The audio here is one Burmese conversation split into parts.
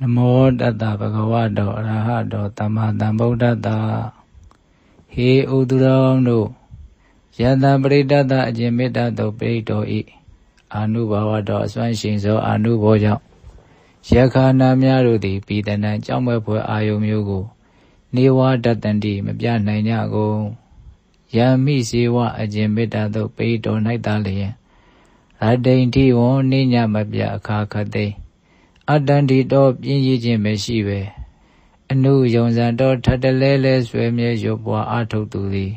နမောတတဗဂဝတောအရဟတောသမ္မာသမ္ဗုဒ္ဓတ္တဟေဥဒုရောင်တို့ယတပရိတတအကျင့်မေတ္တာတို့ပိဋတော်ဤအာနုဘာဝတော်အစွမ်းရှိသောအာနုဘောကြောင့်ယခာနာများတို့သည်ပြည်တနံကြောင့်မဲ့ဖွယ်အာယုမျိုးကို နေဝတတန္တိမပြနိုင်ကြကုန်ယမိစေဝအကျင့်မေတ္တာတို့ပိဋတော်၌သာလျင်ရတိန်တိဝနိညာမပြအခါခသိ အတ္တန္တိတော်ပြင်းရည်ခြင်းမရှိပဲအနုယုံစံတော်ထတလဲလဲဆွေမြဲရုပ်ပွားအထုတ်သူသည်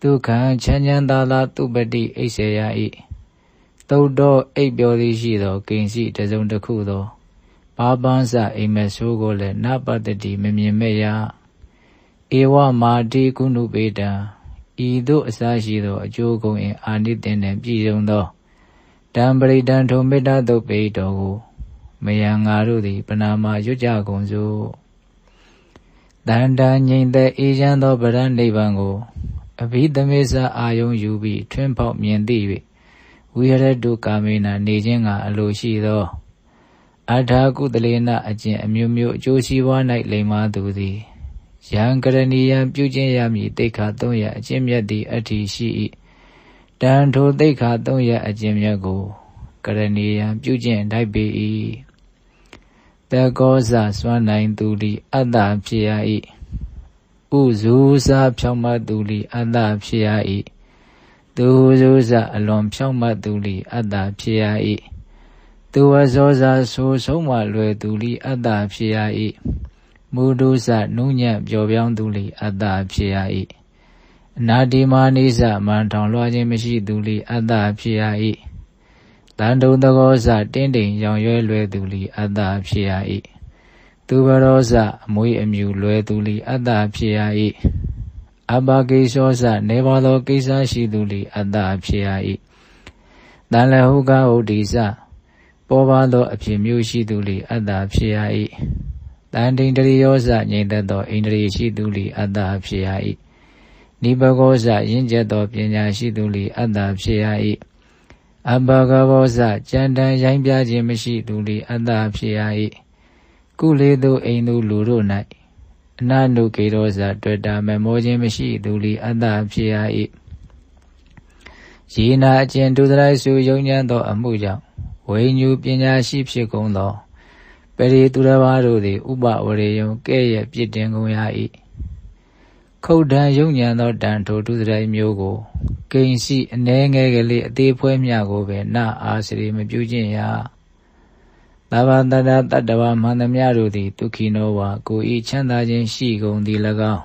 ဒုက္ခံချမ်းချမ်းသာသာသူပတိအိစေယဤသုတ်တော်အိပ်ပျော်သည်ရှိသောကိဉ္စီတစုံတစ်ခုသောပါပန်းစအိမ်မဆိုးကိုလည်းနပတ္တိမမြင်မဲ့ရဧဝမာတိကုဏုပေတံဤသို့အစရှိသောအကျိုးကုန်အင်အာနိသင်နှင့်ပြည့်စုံသောတံပရိဒံထုံမေတ္တာတုတ်ပေတော်ကို မယံငါတို့သည်ပနာမရွတ်ကြကုန်စို့တန်တန်ငြိမ်သက်အေးချမ်းသောဗရဏနိဗ္ဗာန်ကိုအဘိဓမေသအာယုံယူပြီးထွန်းပေါက်မြင်သိ၍ဝိရတုကာမေနနေခြင်းကအလိုရှိသောအထာကုတလေနအကျင့်အမျိုးမျိုးအကျိုးရှိပွား၌လိမ္မာသူသည်ယံကရဏီယံပြုကျင့်ရမည်တိခါ၃ရအကျင့်မြတ်သည့်အထီရှိ၏တန်ထိုတိခါ၃ရအကျင့်မြတ်ကိုကရဏီယံပြုကျင့်တိုက်ပေ၏ တကောဇစွမ်းနိုင်သူလီအတ္တဖြစ်ရ၏ဥဇူစာဖြောင့်မတ်သူလီအတ္တဖြစ်ရ၏သူဇူစာအလွန်ဖြောင့်မတ်သူလီအတ္တဖြစ်ရ၏သူဝဇောစာဆိုဆုံးမလွယ်သူလီအတ္တဖြစ်ရ၏မုဒုစနုညံ့ပျော်ပြောင်းသူလီအတ္တဖြစ်ရ၏အနာတိမာနိစမန်ထောင်လွှားခြင်းမရှိသူလီအတ္တဖြစ်ရ၏ တန်တုံတကောစတင်းတိမ်ရောင်ရွဲလွယ်သူလီအတ္တဖြစ်ရ၏သူဘရောစအမွေးအမြူလွယ်သူလီအတ္တဖြစ်ရ၏အဘကိသောစနေပါသောကိစ္စရှိသူလီအတ္တဖြစ်ရ၏တန်လဟုကဟုတ်ဒီစပေါ်ပါသောအဖြစ်မျိုးရှိသူလီအတ္တဖြစ်ရ၏တန်တိန်တရိယောစငြိမ့်သက်သောအိန္ဒြေရှိသူလီအတ္တဖြစ်ရ၏နိဘဂောစရင့်ကျက်သောပညာရှိသူလီအတ္တဖြစ်ရ၏ အဘဂဘောဇကြံတန်ရိုင်းပြခြင်းမရှိသူလေအတ္တဖြစ်ရ၏ကုလေသူအိမ်သူလူတို့၌အနနုကေရောဇတွေ့တာမမောခြင်းမရှိသူလေအတ္တဖြစ်ရ၏ယေနာအကျင့်ဒုသရိုက်စုယုံညံ့သော အမှုကြောင့်ဝိညူပညာရှိဖြစ်ကုန်သောပရိသူရဘာတို့သည် ဥပဝရေယံကဲ့ရဲ့ပြစ်တင်ကုန်ရ၏ ခုတ်တံယုံညံသောတန်ထိုဒုစရိုက်မျိုးကိုကိဉ္စီအနှဲငယ်ကလေးအသေးဖွဲမြကိုပဲနအာစရိမပြုခြင်းရာသဗ္ဗတတတတ္တဝမန္တမြတို့သည်ဒုက္ခိနောဝါကိုဤချမ်းသာခြင်းရှိကုန်သည်၎င်း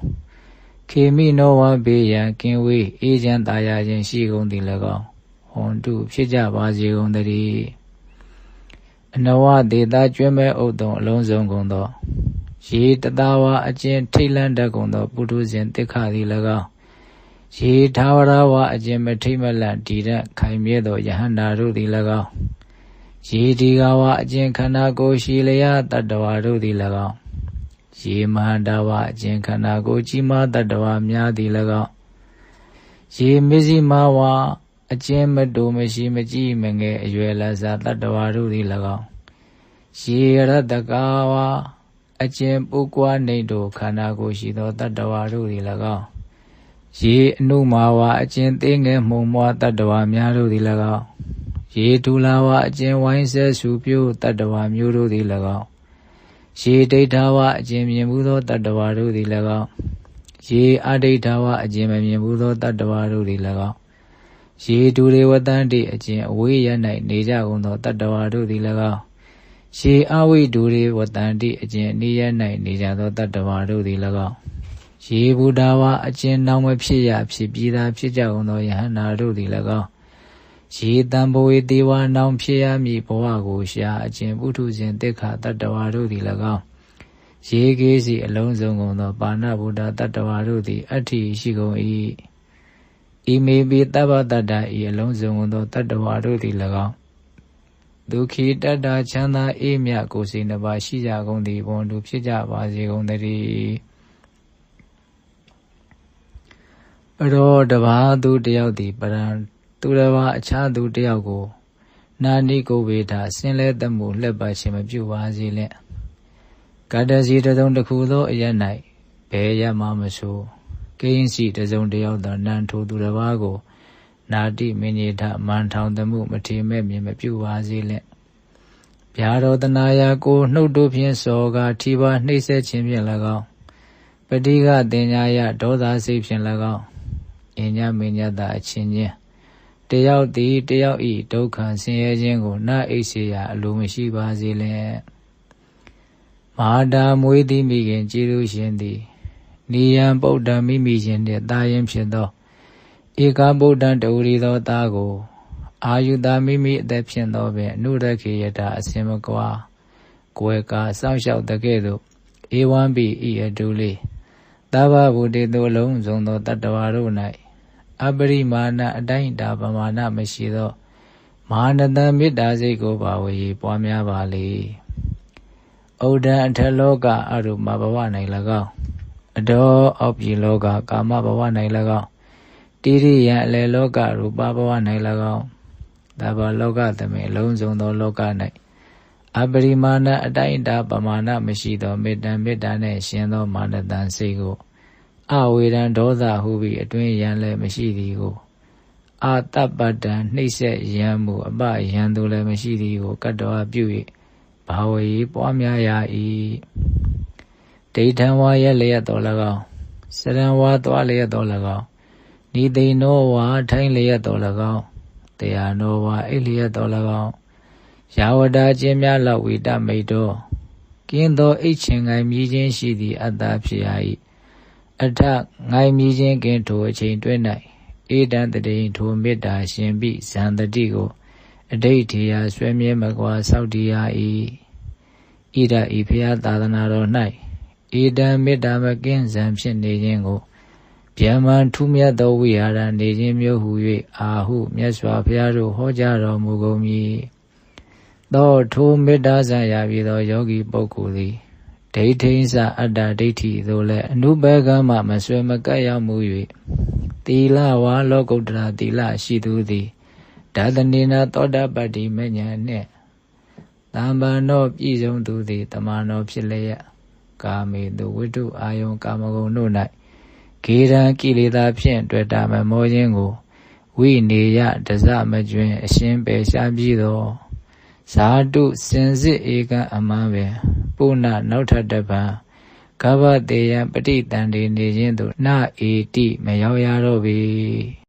ခေမိနောဝါဘေးရန်ကင်းဝေးအေးချမ်းသာယာခြင်းရှိကုန်သည်၎င်းဟွန်တုဖြစ်ကြပါစေကုန်တည်းအနဝဒေတာကျွဲ့မဲ့ဥဒ္ဒုံအလုံးစုံကုန်သော ရေတတဝါအကျဉ်ထိတ်လန့်တတ်ကုန်သောပုထုဇဉ်တိခသည်၎င်းရေထာဝရဝါအကျဉ်မထိမလန့်တည်တဲ့ခိုင်မြဲသောယဟန္တာတို့သည်၎င်းရေဒီကဝါအကျဉ်ခန္ဓာကိုယ်ရှိလျာတတ္တဝါတို့သည်၎င်းရေမဟာတဝါအကျဉ်ခန္ဓာကိုယ်ကြီးမားတတ္တဝါများသည်၎င်းရေမစ္စည်းမဝါအကျဉ်မတူမရှိမကြည့်မငယ်အရွယ်လစားတတ္တဝါတို့သည်၎င်းရေရတကဝါ အကျဉ်ပုကွာနေတို့ခန္ဓာကိုယ်ရှိသောတတ္တဝါတို့သည်၎င်းရေအနုမာဝါအကျဉ်သေးငယ်မှုံမွားတတ္တဝါများတို့သည်၎င်းရေဒူလာဝါအကျဉ်ဝိုင်းဆဲဆူပြိုးတတ္တဝါမျိုးတို့သည်၎င်းရေဒိဋ္ဌဝါအကျဉ်မြင်မှုသောတတ္တဝါတို့သည်၎င်းရေအဒိဋ္ဌဝါအကျဉ်မမြင်မှုသောတတ္တဝါတို့သည်၎င်းရေဒူရေဝတန်တိအကျဉ်အဝေးရ၌နေကြကုန်သောတတ္တဝါတို့သည်၎င်း ရေအဝိဒူရေဝတန်တိအကျင့်နေရ၌နေကြသောတတ္တဝါတို့သည်၎င်းရေဘုဒ္ဓဝါအကျင့်နောင်မဖြစ်ရဖြစ်ပြီးသားဖြစ်ကြကုန်သောယဟန္တာတို့သည်၎င်းရေတံဘဝေတေဝနောင်ဖြစ်ရမည်ဘဝကိုရှာအကျင့်ပုထုဇဉ်တိခတတ္တဝါတို့သည်၎င်းရေကေးစီအလုံးစုံကုန်သောပါဏဗုဒ္ဓတတ္တဝါတို့သည်အဋ္ဌိရှိကုန်၏ဤမေပိတဗ္ဗတတ္တဤအလုံးစုံကုန်သောတတ္တဝါတို့သည်၎င်း ဒုက္ခိတတ္တာချမ်းသာအေးမြကိုယ်စိတ်နှပါရှိကြကုန်သည်ဘုံသူဖြစ်ကြပါစေကုန်တည်းပရောတဘာသူတယောက်သည်ပရံသူတစ်ပါးအခြားသူတယောက်ကိုနာနိကိုဝေဒဆင်းလဲတမှုလှက်ပါခြင်းမပြုပါစေလင့်ကတ္တစီတစ်စုံတစ်ခုသောအရ၌ဘယ်ရမှမဆိုကိဉ္စီတစ်စုံတစ်ယောက်သောနံထိုသူတစ်ပါးကို နာတိမင်းကြီးထမန်ထောင်သမှုမထေမဲ့မြင်မပြုပါစေလင့်ဗျာတော်တနာယာကိုနှုတ်တို့ဖြင့်စောကာထီပါနှိမ့်ဆက်ခြင်းဖြင့်၎င်းပတိကတင်ညာယဒေါသစိတ်ဖြင့်၎င်းအညမင်းညတအချင်းချင်းတယောက်သည်တယောက်ဤဒုက္ခဆင်းရဲခြင်းကိုနာအိစေရာအလိုမရှိပါစေလင့်မဟာတာမွေးသည်မိခင်ကျေးဇူးရှင်သည်နိယံပုဒ္ဓံမိမိရှင်နှင့်တာရင်ဖြစ်သော ဧကဗုဒ္ဓံတူရီသောသားကိုအာယုတာမိမိအသက်ဖြင့်သောပင်အနုရခေယတာအစင်မကွာကိုယ်ကာစောင့်ရှောက်တကဲ့သို့ဧဝံပိဤအတူလေးသဗ္ဗဗုတေတုလုံးစုံသောတတ္တဝါတို့၌အပရိမာဏအတိုင်းတာပမာဏမရှိသောမဟာနတံမေတ္တာစိတ်ကိုပါဝေပွားများပါလေဩဒံအထလောကအရုမဘဝ၌၎င်းအတော်အောက်ပြည်လောကကာမဘဝ၌၎င်း တိရိယအလေလောကရူပဘဝ၌၎င်းသဗ္ဗလောကသမေလုံးစုံသောလောက၌အပရိမာဏအတိုင်းအတာပမာဏမရှိသောမေတ္တံမေတ္တာနှင့်ရှင်သောမာနတံစိတ်ကိုအဝေဒံဒေါသဟုပြီးအတွင်းရန်လည်းမရှိသည်ကိုအာတပ္ပတံနှိမ့်ဆက်ရန်မူအပယံသူလည်းမရှိသည်ကိုကတ္တောပြု၍ဘာဝေပွားများရ၏ဒိဋ္ဌံဝါရဲ့လျက်တော်၎င်းစရံဝါသွားလျက်တော်၎င်း နိသိဏောဝါထိုင်းလျက်တော်၎င်းတရားနောဝါအိလျက်တော်၎င်းယာဝတာခြင်းများလောက်ဝိတမိတ်တော်ကင်းသောအိတ်ချင်ငိုင်မြည်ခြင်းရှိသည့်အတ္တဖြစ်ရ၏အထငိုင်မြည်ခြင်းကင်းထိုအချိန်တွင်၌ဧတံတတိထိုမေတ္တာရှင်ပိဇံတတိကိုအဋိဋ္ဌိယဆွဲမြဲမကွာစောက်တည်ရ၏ဣဒဤဖျားသာသနာတော်၌ဧတံမေတ္တာမကင်းဇံဖြစ်နေခြင်းကို ဗျမ္မာထူးမြတ်သောဝိဟာရနေခြင်းမျိုးဟု၍အာဟုမြတ်စွာဘုရားတို့ဟောကြားတော်မူကုန်မည်သောထိုမေတ္တာဆံရပြီးသောယောဂီပုဂ္ဂိုလ်သည်ဒိဋ္ဌိစအတ္တဒိဋ္ဌိသို့လည်းအနုဘကမှမဆွေမကပ်ရောက်မှု၍သီလဝါလောကုတ္တရာသီလရှိသူသည်ဒါသနေနာသောတာပတ္တိမဉ္ဇဉ်နှင့်တမ္ပန်တော်ပြည့်စုံသူသည်တမန်တော်ဖြစ်လျက်ကာမေတုဝိတုအာယုံကာမဂုဏ်တို့၌ ဂေရန်ကိလေသာဖြင့်တွေ့တာမမောခြင်းကိုဝိနေယဒဇမကျွင်အရှင်းပယ်ရှားပြီးသောဇာတုစင်စစ်ဧကံအမှန်ပင်ပုဏ္ဏနောက်ထပ်တပံကဗ္ဗတေယံပဋိတန်တေနေခြင်းသို့နအေတိမရောက်ရတော့ပေ